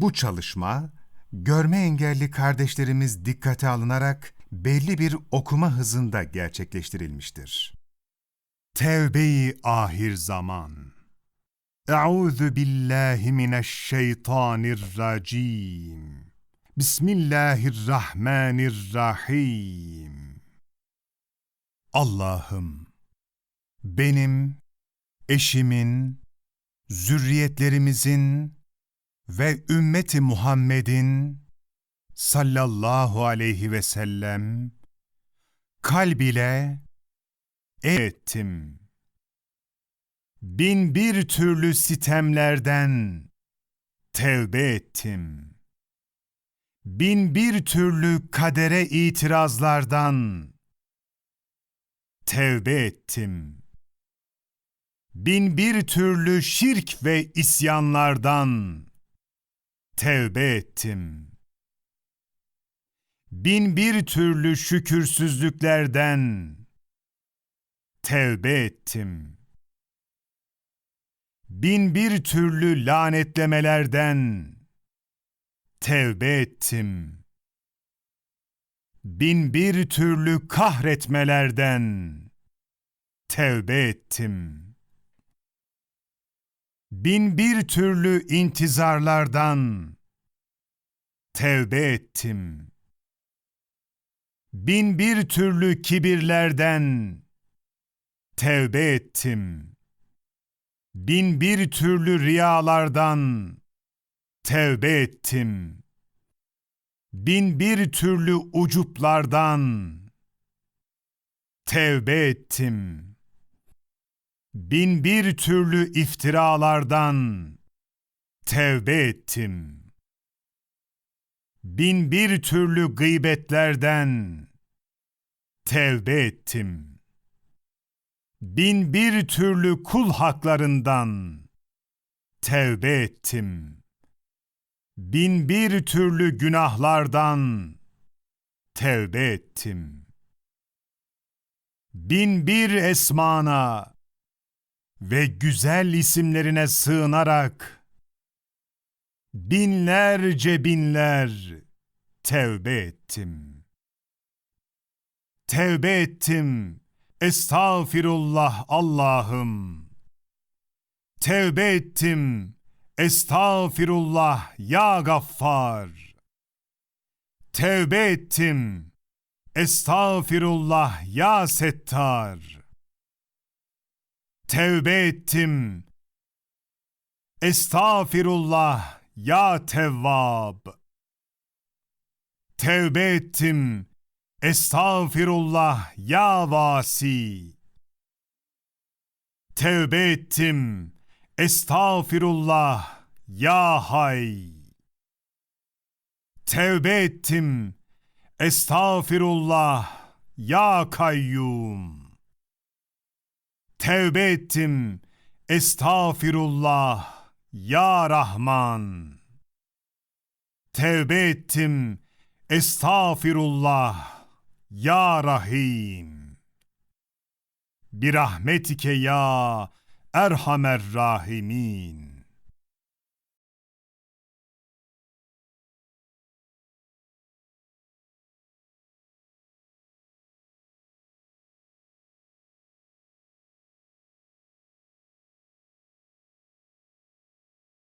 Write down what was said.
Bu çalışma, görme engelli kardeşlerimiz dikkate alınarak belli bir okuma hızında gerçekleştirilmiştir. Tevbe-i ahir zaman. Euzu billahi mineşşeytanirracim. Bismillahirrahmanirrahim. Allah'ım, benim, eşimin, zürriyetlerimizin ve ümmeti Muhammed'in sallallahu aleyhi ve sellem kalbiyle ettim. Bin bir türlü sitemlerden tevbe ettim. Bin bir türlü kadere itirazlardan tevbe ettim. Bin bir türlü şirk ve isyanlardan tevbe ettim. Bin bir türlü şükürsüzlüklerden tevbe ettim. Bin bir türlü lanetlemelerden tevbe ettim. Bin bir türlü kahretmelerden tevbe ettim. Bin bir türlü intizarlardan tevbe ettim. Bin bir türlü kibirlerden tevbe ettim. Bin bir türlü riyalardan tevbe ettim. Bin bir türlü ucuplardan tevbe ettim. Bin bir türlü iftiralardan tevbe ettim. Bin bir türlü gıybetlerden tevbe ettim. Bin bir türlü kul haklarından tevbe ettim. Bin bir türlü günahlardan tevbe ettim. Bin bir esmana ve güzel isimlerine sığınarak binlerce binler tevbe ettim. Tevbe ettim. Estağfirullah Allah'ım. Tevbe ettim. Estağfirullah ya Gaffar. Tevbe ettim. Estağfirullah ya Settar. Tevbe ettim. Estağfirullah ya Tevvab. Tevbe ettim. Estağfirullah ya Vasi. Tevbe ettim. Estağfirullah ya Hay. Tevbe ettim. Estağfirullah ya Kayyum. Tevbe ettim. Estağfirullah ya Rahman. Tevbe ettim. Estağfirullah ya Rahim. Bir rahmetike ya Erhamer Rahimin.